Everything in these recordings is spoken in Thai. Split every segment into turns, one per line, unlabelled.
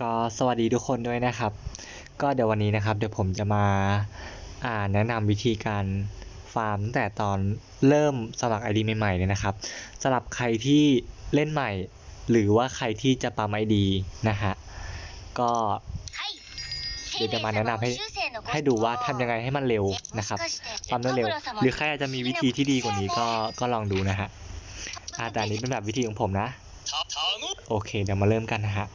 ก็สวัสดีทุกคนด้วยนะครับ ก็เดี๋ยววันนี้นะครับ เดี๋ยวผมจะมาอ่าแนะนำวิธีการฟาร์มตั้งแต่ตอนเริ่มสมัคร ID ใหม่ๆเลยนะครับสำหรับใครที่เล่นใหม่ หรือว่าใครที่จะปั๊ม ID นะฮะก็
เดี๋ยวจะมาแนะนำให้
ให้ดูว่าทำยังไงให้มันเร็วนะครับปั๊มได้เร็ว หรือใครอาจจะมีวิธีที่ดีกว่านี้ก็ก็ลองดูนะฮะอ่าแต่อันนี้เป็นแบบวิธีของผมนะโอเคเดี๋ยวมาเริ่มกันนะฮะ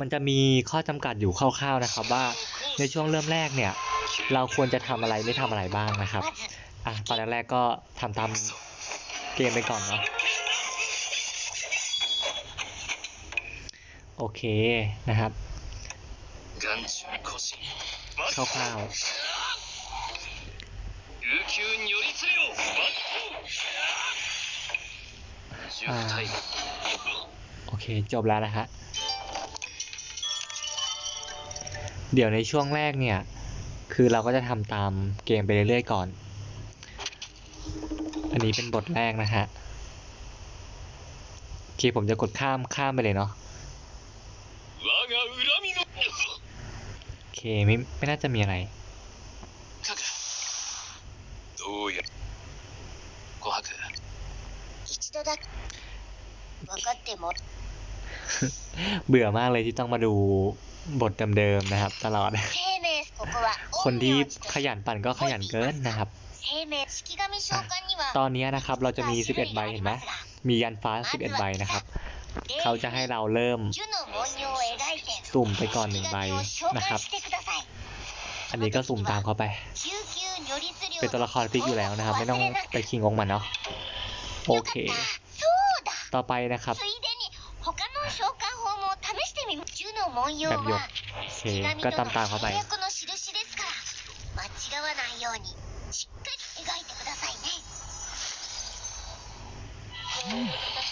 มันจะมีข้อจำกัดอยู่คร่าวๆนะครับว่าในช่วงเริ่มแรกเนี่ย เราควรจะทำอะไรไม่ทำอะไรบ้างนะครับอะตอนแรกก็ทำตามเกมไปก่อนเนาะโอเคนะครับคร่าวๆโอเคจบแล้วนะฮะ เดี๋ยวในช่วงแรกเนี่ย คือเราก็จะทำตามเกมไปเรื่อยๆก่อน อันนี้เป็นบทแรกนะฮะโอเคผมจะกดข้ามข้ามไปเลยเนาะโอเคไม่ไม่น่าจะมีอะไรเบื่อมากเลยที่ต้องมาดู บทเดิมๆนะครับ ตลอด คนที่ขยันปั่นก็ขยันเกินนะครับ ตอนนี้นะครับเราจะมี 11 ใบเห็นไหมมียันฟ้า 11 ใบนะครับ เขาจะให้เราเริ่มสุ่มไปก่อนหนึ่งใบนะครับ อันนี้ก็สุ่มตามเขาไป เป็นตัวละครฟิกอยู่แล้วนะครับ ไม่ต้องไปคิงองมันเนาะ โอเค ต่อไปนะครับ แบบหยกเคก็ตามตามเขาไปโ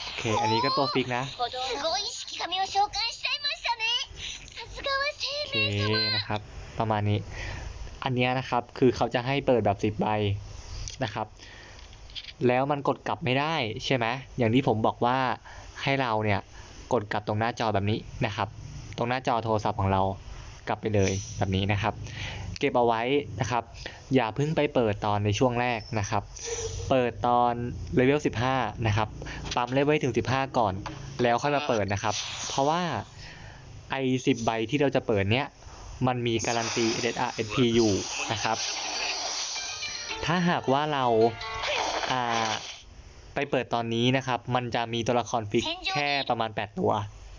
อเค อันนี้ก็ตัวฟิกนะโอเคนะครับ ประมาณนี้ อันนี้นะครับคือเขาจะให้เปิดแบบสิบใบนะครับ แล้วมันกดกลับไม่ได้ใช่ไหมอย่างที่ผมบอกว่าให้เราเนี่ยกดกลับตรงหน้าจอแบบนี้นะครับ ตรงหน้าจอโทรศัพท์ของเรากลับไปเลยแบบนี้นะครับ เก็บเอาไว้นะครับ อย่าเพิ่งไปเปิดตอนในช่วงแรกนะครับ เปิดตอนเลเวล15 นะครับ ปั๊มเลเวลถึง 15 ก่อน แล้วค่อยมาเปิดนะครับ เพราะว่าไอ้10 ใบที่เราจะเปิดเนี้ยมันมีการันตี SSR SP อยู่นะครับ ถ้าหากว่าเราอ่าไปเปิดตอนนี้นะครับ มันจะมีตัวละครฟิกแค่ประมาณ 8 ตัว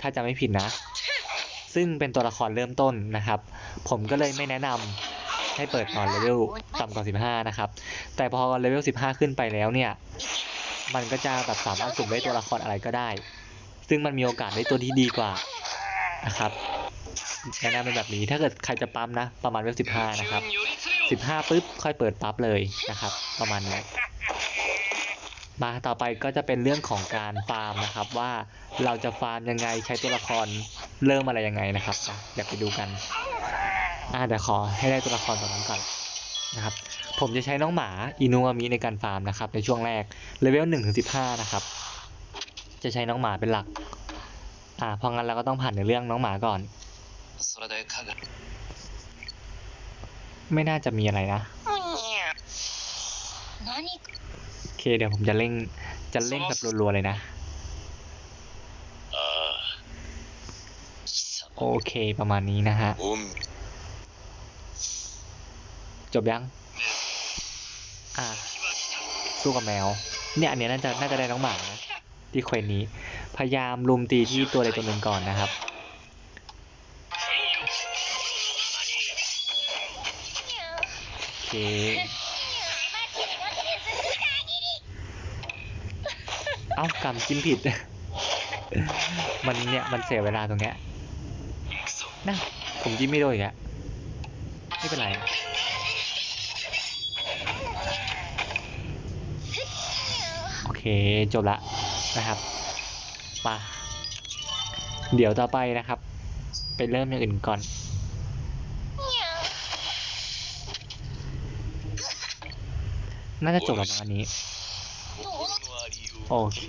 ถ้าจะไม่ผิดนะ ซึ่งเป็นตัวละครเริ่มต้นนะครับ ผมก็เลยไม่แนะนำให้เปิดตอนเลเวลต่ำกว่า 15 นะครับ แต่พอเลเวล 15 ขึ้นไปแล้วเนี่ย มันก็จะแบบสามารถสุ่มได้ตัวละครอะไรก็ได้ ซึ่งมันมีโอกาสได้ตัวที่ดีกว่านะครับแนะนำเป็นแบบนี้ ถ้าเกิดใครจะปั๊มนะ ประมาณเลเวล 15 นะครับ 15 ปุ๊บ ค่อยเปิดปั๊บเลยนะครับ ประมาณนี้ มาต่อไปก็จะเป็นเรื่องของการฟาร์มนะครับ ว่าเราจะฟาร์มยังไงใช้ตัวละครเริ่มอะไรยังไงนะครับอยากไปดูกันอ่าเดี๋ยวขอให้ได้ตัวละครตัวนั้นก่อนนะครับผมจะใช้น้องหมาอินูอามิในการฟาร์มนะครับ ในช่วงแรกเลเวลหนึ่งถึงสิบห้านะครับ จะใช้น้องหมาเป็นหลักอ่าเพราะงั้นเราก็ต้องผ่านในเรื่องน้องหมาก่อน ไม่น่าจะมีอะไรนะ อเคเดี๋ยวผมจะเร่งจะเร่งแบบรัวๆเลยนะโอเคประมาณนี้นะฮะ จบยัง อ่าสู้กับแมว เนี่ยอันนี้น่าจะน่าจะได้น้องหมานะที่เควสนี้ พยายามลุมตีที่ตัวใดตัวหนึ่งก่อนนะครับโอเค อ้ากำจิ้มผิด มันเนี่ยมันเสียเวลาตรงเนี้ยนะผมจิ้มไม่โดนอีกอะไม่เป็นไรโอเคจบละนะครับมาเดี๋ยวต่อไปนะครับ ไปเริ่มอย่างอื่นก่อนน่าจะจบประมาณนี้ โอเค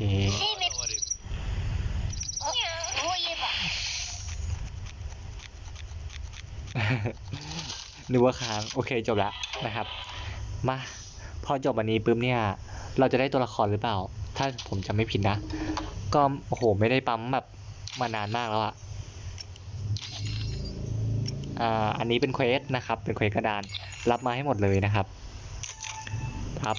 นึกว่าค้างโอเคจบแล้วนะครับ มา พอจบวันนี้ปุ๊บเนี่ย เราจะได้ตัวละครหรือเปล่า ถ้าผมจำไม่ผิดนะ ก็โอ้โหไม่ได้ปั๊มแบบมานานมากแล้วอะอ่าอันนี้เป็นเควสนะครับ เป็นเควสกระดาน รับมาให้หมดเลยนะครับ ครับ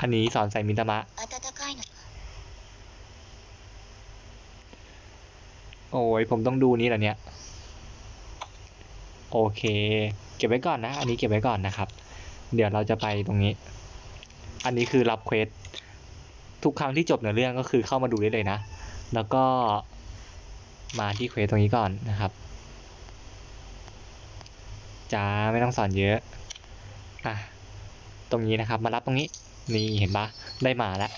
อันนี้สอนใส่มินตมะ โอ้ยผมต้องดูนี้แหรอเนี่ย โอเค เก็บไว้ก่อนนะ อันนี้เก็บไว้ก่อนนะครับ เดี๋ยวเราจะไปตรงนี้ อันนี้คือรับเควสทุกครั้งที่จบเนื้อเรื่องก็คือเข้ามาดูได้เลยนะ แล้วก็มาที่เควสตรงนี้ก่อนนะครับจ้าไม่ต้องสอนเยอะ อะ ตรงนี้นะครับ มารับตรงนี้นี่เห็นปะได้หมาแล้ว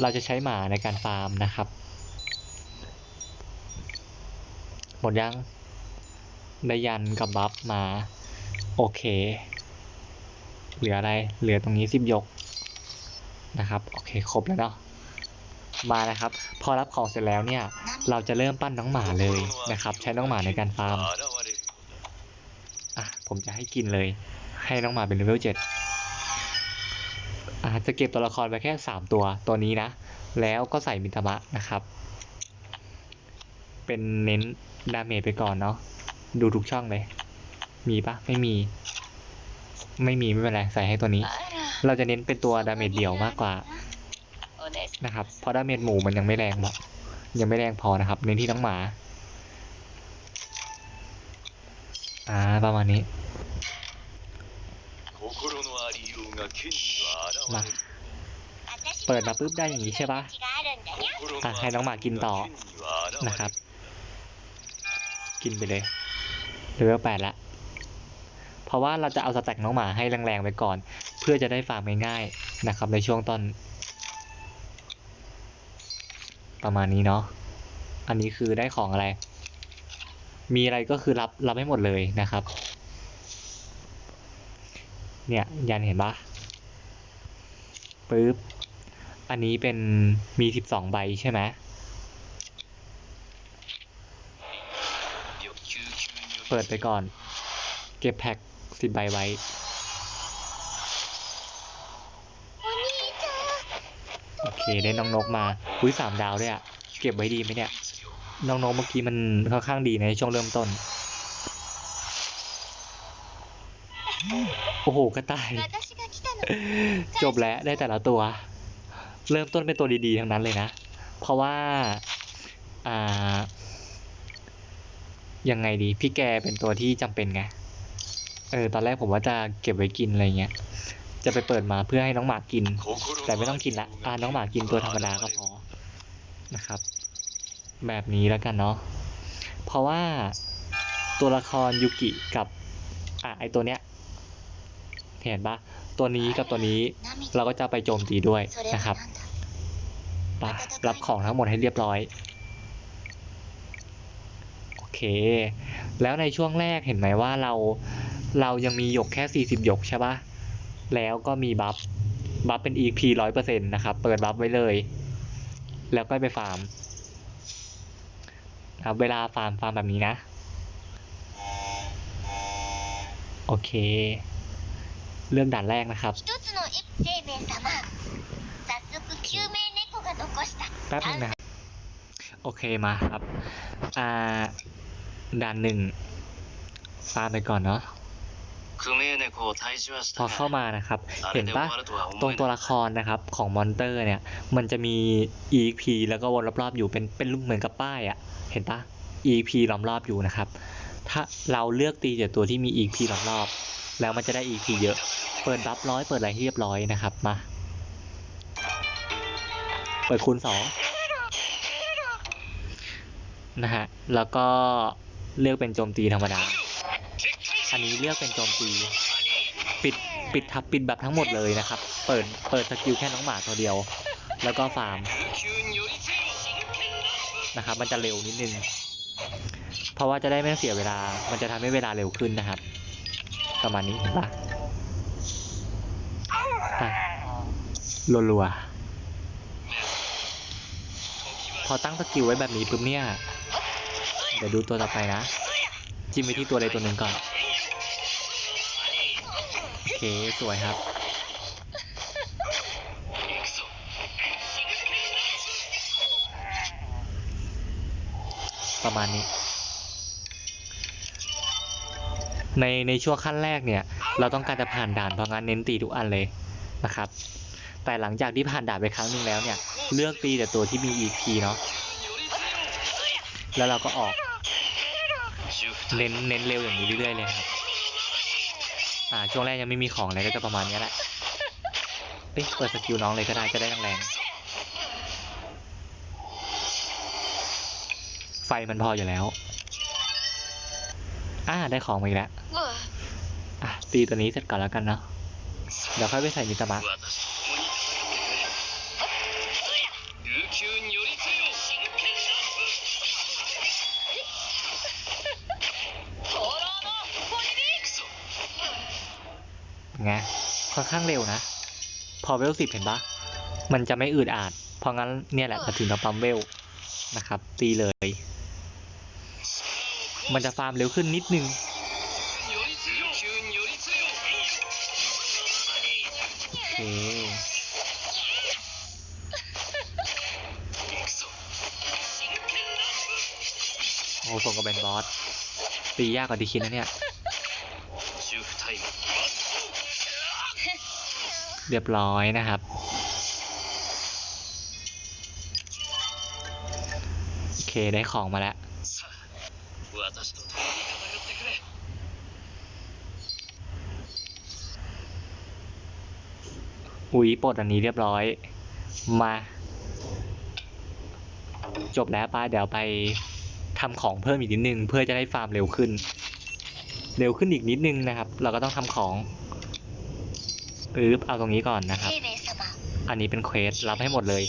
เราจะใช้หมาในการฟาร์มนะครับ หมดยังได้ยันกับบัฟมา โอเค เหลืออะไรเหลือตรงนี้สิบยกนะครับ โอเคครบแล้วเนาะมานะครับ พอรับของเสร็จแล้วเนี่ย เราจะเริ่มปั้นน้องหมาเลยนะครับ ใช้น้องหมาในการฟาร์มอะผมจะให้กินเลย ให้น้องหมาเป็นเลเวลเจ็ดอาจจะเก็บตัวละครไปแค่ 3 ตัวตัวนี้นะ แล้วก็ใส่มินทบะนะครับ เป็นเน้นดาเมจไปก่อนเนาะดูทุกช่องเลย มีปะไม่มี ไม่มี ไม่เป็นไร ใส่ให้ตัวนี้ เราจะเน้นเป็นตัวดาเมจเดี่ยวมากกว่านะครับ เพราะดาเมจหมูมันยังไม่แรงยังไม่แรงพอนะครับ เน้นที่น้องหมา อ่า ประมาณนี้ มาเปิดมาปุ๊บได้อย่างนี้ใช่ปะอะให้น้องหมากินต่อนะครับ กินไปเลยเลเวลแปดละเพราะว่าเราจะเอาสแต็กน้องหมาให้แรงๆไปก่อน เพื่อจะได้ฟาร์มง่ายๆนะครับในช่วงตอนประมาณนี้เนาะอันนี้คือได้ของอะไร มีอะไรก็คือรับรับไม่หมดเลยนะครับ เนี่ยยันเห็นปะ ปึ๊บ อันนี้เป็นมีสิบสองใบใช่ไหมเปิดไปก่อน เก็บแพ็กสิบใบไว้ โอเคได้น้องนกมาอุ้ยสามดาวด้วยอะเก็บไว้ดีไหมเนี่ย น้องนกเมื่อกี้มันค่อนข้างดีในช่วงเริ่มต้น โอ้โหกระต่าย จบแล้วได้แต่ละตัว เริ่มต้นเป็นตัวดีๆทั้งนั้นเลยนะ เพราะว่าอ่ายังไงดี พี่แกเป็นตัวที่จำเป็นไง เออ ตอนแรกผมว่าจะเก็บไว้กินอะไรเงี้ย จะไปเปิดมาเพื่อให้น้องหมากิน แต่ไม่ต้องกินละอ่าน้องหมากินตัวธรรมดาก็พอ นะครับ แบบนี้แล้วกันเนาะ เพราะว่าตัวละครยูกิกับ อะไอตัวเนี้ย เห็นปะตัวนี้กับตัวนี้เราก็จะไปโจมตีด้วยนะครับปะรับของทั้งหมดให้เรียบร้อย โอเค แล้วในช่วงแรกเห็นไหมว่าเราเรายังมีหยกแค่ 40 หยกใช่ปะแล้วก็มีบัฟ บัฟเป็น EP 100%นะครับ เปิดบัฟไว้เลย แล้วก็ไปฟาร์มครับเวลาฟาร์มฟาร์มแบบนี้นะ โอเค เรื่องด่านแรกนะครับแป๊บนึงนะครับ โอเคมาครับอ่าด่านหนึ่งฟาไปก่อนเนาะพอเข้ามานะครับ เห็นปะตรงตัวละครนะครับของมอนเตอร์เนี่ย มันจะมี EP แล้วก็วนรอบๆอยู่เป็นเป็นรูปเหมือนกับป้ายอะ่ะ เห็นปะ EP ล้อมรอบอยู่นะครับ ถ้าเราเลือกตีแต่ตัวที่มี EP ล้อมรอบ แล้วมันจะได้อีกทีเยอะ เปิดรับร้อยเปิดอะไรเรียบร้อยนะครับมา เปิดคูณสองนะฮะ แล้วก็เลือกเป็นโจมตีธรรมดา อันนี้เลือกเป็นโจมตี ปิดปิดทับปิดแบบทั้งหมดเลยนะครับ เปิดเปิดสกิลแค่น้องหมาตัวเดียว แล้วก็ฟาร์มนะครับ มันจะเร็วนิดนึง เพราะว่าจะได้ไม่เสียเวลา มันจะทำให้เวลาเร็วขึ้นนะครับ ประมาณนี้ใช่ปะรัวๆ พอตั้งสกิลไว้แบบนี้ปุ๊บเนี่ย เดี๋ยวดูตัวต่อไปนะ จิ้มไปที่ตัวใดตัวหนึ่งก่อน โอเค สวยครับ ประมาณนี้ ในในช่วงขั้นแรกเนี่ย เราต้องการจะผ่านด่านเพราะงั้นเน้นตีทุกอันเลยนะครับ แต่หลังจากที่ผ่านด่านไปครั้งหนึ่งแล้วเนี่ย เลือกตีแต่ตัวที่มี EP เนาะแล้วเราก็ออก เน้นเน้นเร็วอย่างนี้เรื่อยๆเลยครับอ่าช่วงแรกยังไม่มีของอะไรก็จะประมาณนี้แหละเอ้ยเปิดสกิลน้องเลยก็ได้จะได้แรงๆไฟมันพออยู่แล้ว อ่าได้ของมาอีกแล้วอะตีตัวนี้เสร็จก่อนแล้วกันเนาะเดี๋ยวค่อยไปใส่มิตา
บัค
ไงค่อนข้างเร็วนะ พอเวลสิบเห็นปะมันจะไม่อืดอาด เพราะงั้นเนี่ยแหละถึงเราปั๊มเวลนะครับ ตีเลย มันจะฟาร์มเร็วขึ้นนิดนึงโอเคโอ้ส่งกับแบนบอสตียากกว่าที่คิดนะเนี่ย เรียบร้อยนะครับโอเคได้ของมาแล้ว
私と共に戦ってくれ
อุ๊ยปลดอันนี้เรียบร้อย มา จบแล้วป้าเดี๋ยวไปทำของเพิ่มอีกนิดนึง เพื่อจะได้ฟาร์มเร็วขึ้น เร็วขึ้นอีกนิดนึงนะครับ เราก็ต้องทำของอืบเอาตรงนี้ก่อนนะครับ
平兵衛様
อันนี้เป็นเควสรับให้หมดเลย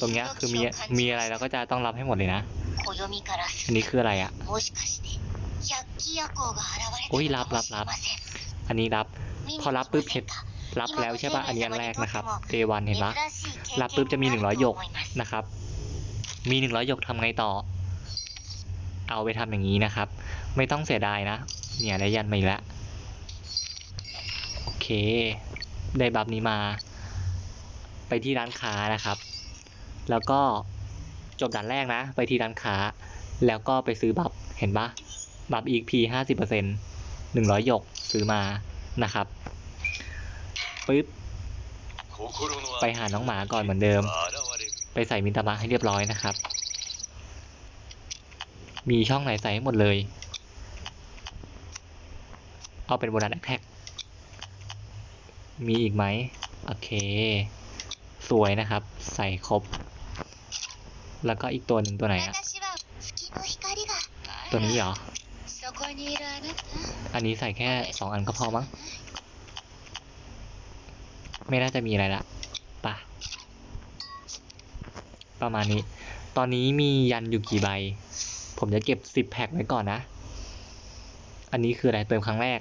ตรงเนี้ยคือมีมีอะไรเราก็จะต้องรับให้หมดเลยนะ
暦からす
อันนี้คืออะไรอะ
โอ้
ยรับรั
บรับ
อันนี้รับ พอรับปุ๊บเห็นรับแล้วใช่ป่ะ อันนี้อันแรกนะครับ
เด
วันเห็นปะรับปุ๊บจะมี
หนึ่
งร้
อ
ย
หยก
นะครับ มีหนึ่งร้อยหยกทำไงต่อ เอาไปทำอย่างนี้นะครับ ไม่ต้องเสียดายนะ เนี่ยได้ยันมาอีกแล้วโอเค ได้บัฟนี้มา ไปที่ร้านค้านะครับ แล้วก็ จบด่านแรกนะ ไปที่ร้านค้า แล้วก็ไปซื้อบัฟเห็นปะบัฟอีกพีห้าสิบเปอร์เซ็นต์หนึ่งร้อยหยกซื้อมานะครับปึ๊บไปหาน้องหมาก่อนเหมือนเดิม ไปใส่มินตามะให้เรียบร้อยนะครับ มีช่องไหนใส่ให้หมดเลย เอาเป็นโบนัสแท็กมีอีกไหม โอเค สวยนะครับ ใส่ครบ แล้วก็อีกตัวหนึ่งตัวไหนอะตัวนี้เหรอ อันนี้ใส่แค่สองอันก็พอมั้ง ไม่น่าจะมีอะไรละปะประมาณนี้ ตอนนี้มียันอยู่กี่ใบ ผมจะเก็บสิบแพ็คไว้ก่อนนะ อันนี้คืออะไรเติมครั้งแรก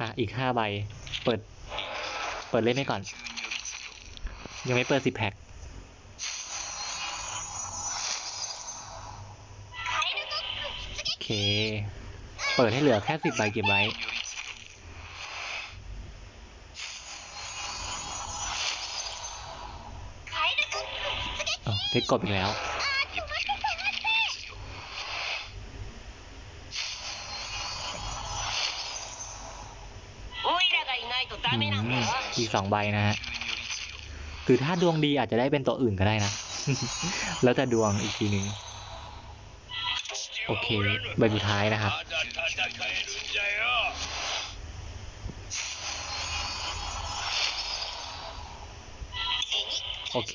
อะ อีกห้าใบ เปิด เปิดเล่นให้ก่อน ยังไม่เปิดสิบแพ็ค เค เปิดให้เหลือแค่สิบใบเก็บไว้ โอ้ได้กดอีกแล้วอีกสองใบนะฮะคือถ้าดวงดีอาจจะได้เป็นตัวอื่นก็ได้นะ แล้วแต่ดวงอีกทีหนึ่ง โอเคใบสุดท้ายนะครับ โอเค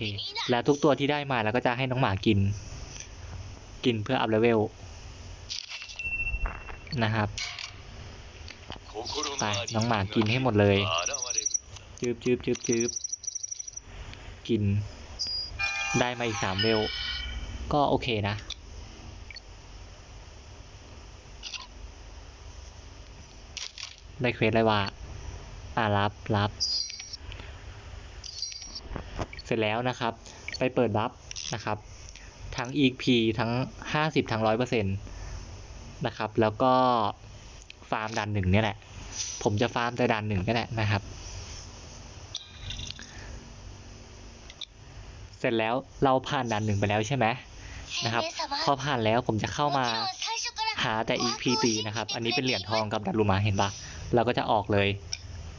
แล้วทุกตัวที่ได้มาเราก็จะให้น้องหมากิน กินเพื่ออัพเลเวลนะครับไปน้องหมากินให้หมดเลยจืบจืบจืบจืบกิน ได้มาอีกสามเวล ก็โอเคนะ ได้เควสเลยว่า อ่ารับรับ เสร็จแล้วนะครับ ไปเปิดรับนะครับ ทั้ง EP ทั้ง 50 ทั้ง 100%นนะครับ แล้วก็ฟาร์มด่านหนึ่งเนี่ยแหละ ผมจะฟาร์มแต่ด่านหนึ่งก็ได้นะครับ เสร็จแล้วเราผ่านด่านหนึ่งไปแล้วใช่ไหมนะครับ พอผ่านแล้วผมจะเข้ามาหาแต่ EP ตีนะครับ อันนี้เป็นเหรียญทองกับดารุมาเห็นปะ เราก็จะออกเลย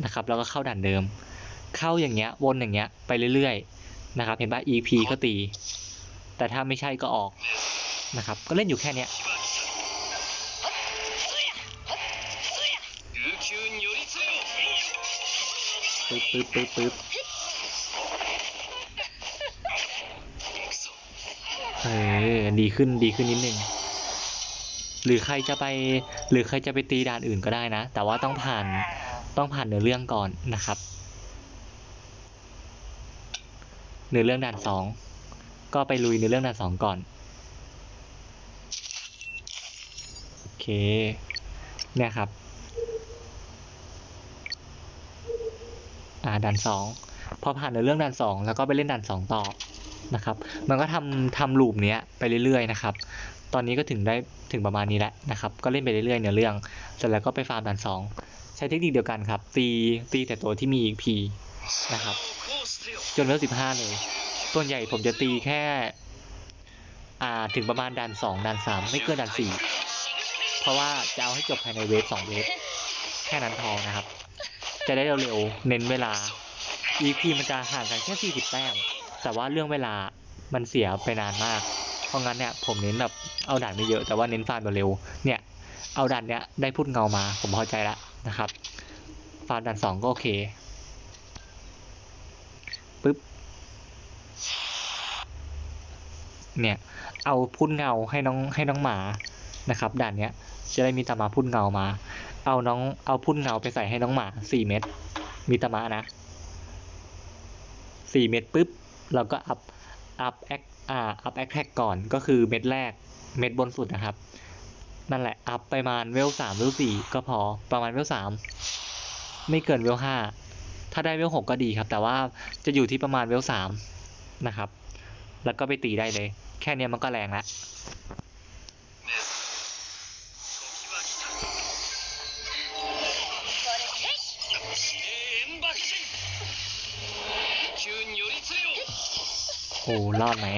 นะครับ แล้วก็เข้าด่านเดิม เข้าอย่างเงี้ยวนอย่างเงี้ยไปเรื่อยๆนะครับ เห็นป่ะ EP ก็ตี แต่ถ้าไม่ใช่ก็ออกนะครับ ก็เล่นอยู่แค่เนี้ยปึ๊บปึ๊บปึ๊บปึ๊บเออดีขึ้นดีขึ้นนิดนึง หรือใครจะไปหรือใครจะไปตีด่านอื่นก็ได้นะ แต่ว่าต้องผ่านต้องผ่านเนื้อเรื่องก่อนนะครับ เนื้อเรื่องด่านสองก็ไปลุยเนื้อเรื่องด่านสองก่อนโอเคเนี่ยครับอ่าด่านสองพอผ่านเนื้อเรื่องด่านสองแล้วก็ไปเล่นด่านสองต่อนะครับ มันก็ทำทำลูปเนี้ยไปเรื่อยๆนะครับ ตอนนี้ก็ถึงได้ถึงประมาณนี้แล้วนะครับ ก็เล่นไปเรื่อยๆเนื้อเรื่อง เสร็จแล้วก็ไปฟาร์มด่านสองใช้เทคนิคเดียวกันครับ ตีตีแต่ตัวที่มี EP นะครับ จนเลเวลสิบห้าเลยตัวใหญ่ผมจะตีแค่ อ่าถึงประมาณด่านสองด่านสามไม่เกินด่านสี่เพราะว่าจะเอาให้จบภายในเวฟสองเวฟแค่นั้นพอนะครับ จะได้เร็วๆ เน้นเวลา EP มันจะห่างกันแค่สี่สิบแต้ม แต่ว่าเรื่องเวลามันเสียไปนานมาก เพราะงั้นเนี่ยผมเน้นแบบเอาด่านไม่เยอะแต่ว่าเน้นฟาร์มเร็วเนี่ยเอาด่านเนี้ยได้พูดเงามาผมพอใจแล้วนะครับฟาร์มด่านสองก็โอเคปึ๊บเนี่ยเอาพุ่นเงาให้น้องให้น้องหมานะครับด่านเนี้ยจะได้มีตามาพุ่นเงามา เอาน้องเอาพุ่นเงาไปใส่ให้น้องหมาสี่เม็ดมีตามานะสี่เม็ดปุ๊บเราก็อัพอัพแอค อ่าอัพแอคแท็กก่อนก็คือเม็ดแรกเม็ดบนสุดนะครับ นั่นแหละ อัพไปประมาณเวลสามเวลสี่ก็พอประมาณเวลสามไม่เกินเวลห้าถ้าได้เวลหกก็ดีครับ แต่ว่าจะอยู่ที่ประมาณเวลสามนะครับ แล้วก็ไปตีได้เลย แค่นี้มันก็แรงแล้ว โหรอดไหม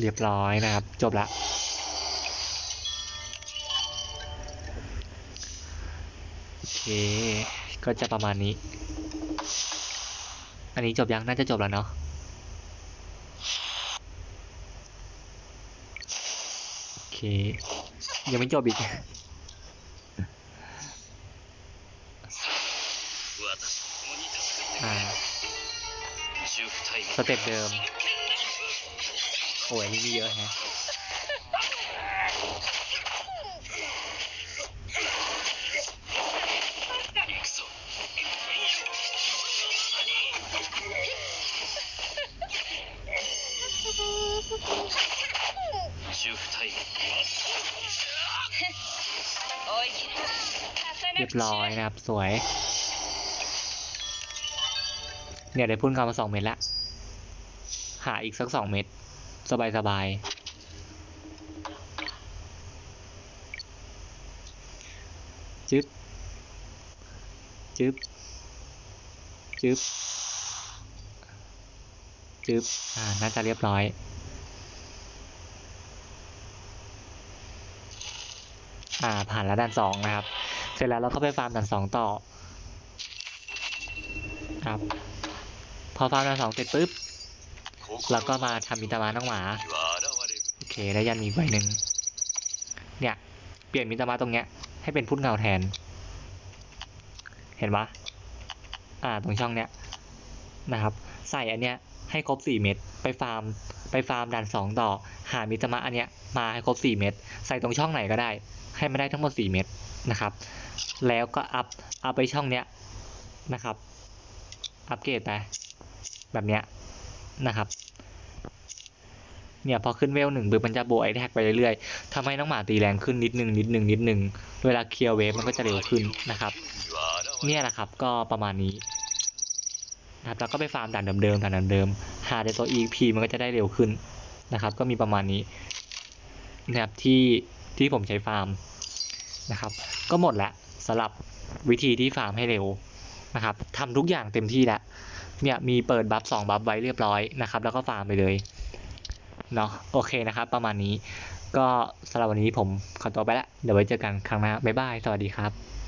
เรียบร้อยนะครับ จบละโอเค ก็จะประมาณนี้ อันนี้จบยังน่าจะจบแล้วเนาะโอเค ยังไม่จบอีกสเต็ปเดิม โอ้ยนี่มีเยอะแฮะ
ย
เรียบร้อยนะครับ สวย เนี่ยได้พุ่นเข้ามาสองเมตรละ หาอีกสักสองเมตร สบายสบายจึ๊บจึ๊บจึ๊บจึ๊บอ่า น่าจะเรียบร้อย อ่าผ่านแล้วด่านสองนะครับ เสร็จแล้วเราก็ไปฟาร์มด่านสองต่อครับ พอฟาร์มด่านสองเสร็จปุ๊บแล้วก็มาทำมิตามาน้องหมาโอเคได้ยันมีอีกใบหนึ่งเนี่ย เปลี่ยนมิตามาตรงเนี้ย ให้เป็นพุ่นเงาแทน เห็นปะอ่าตรงช่องเนี้ยนะครับ ใส่อันเนี้ยให้ครบสี่เม็ดไปฟาร์ม ไปฟาร์มด่านสองต่อ หามิตามะอันเนี้ยมาให้ครบสี่เม็ดใส่ตรงช่องไหนก็ได้ ให้มันได้ทั้งหมดสี่เม็ดนะครับ แล้วก็อัพอัพไปช่องเนี้ยนะครับ อัปเกรดไปแบบเนี้ยนะครับ เนี่ยพอขึ้นเวลหนึ่งปุ๊บมันจะโบไอแท็กไปเรื่อยๆทำให้น้องหมาตีแรงขึ้นนิดนึงนิดนึงนิดนึงเวลาเคลียร์เวฟมันก็จะเร็วขึ้นนะครับ เนี่ยแหละครับก็ประมาณนี้นะครับแล้วก็ไปฟาร์มด่านเดิมๆด่านเดิมๆหาในตัว EP มันก็จะได้เร็วขึ้นนะครับ ก็มีประมาณนี้นะครับที่ที่ผมใช้ฟาร์ม นะครับ ก็หมดละสำหรับวิธีที่ฟาร์มให้เร็วนะครับทำทุกอย่างเต็มที่แล้วเนี่ยมีเปิดบัฟสองบัฟไว้เรียบร้อยนะครับแล้วก็ฟาร์มไปเลยเนาะโอเคนะครับ ประมาณนี้ก็สำหรับวันนี้ผมขอตัวไปละเดี๋ยวไว้เจอกันครั้งหน้าบ๊ายบาย สวัสดีครับ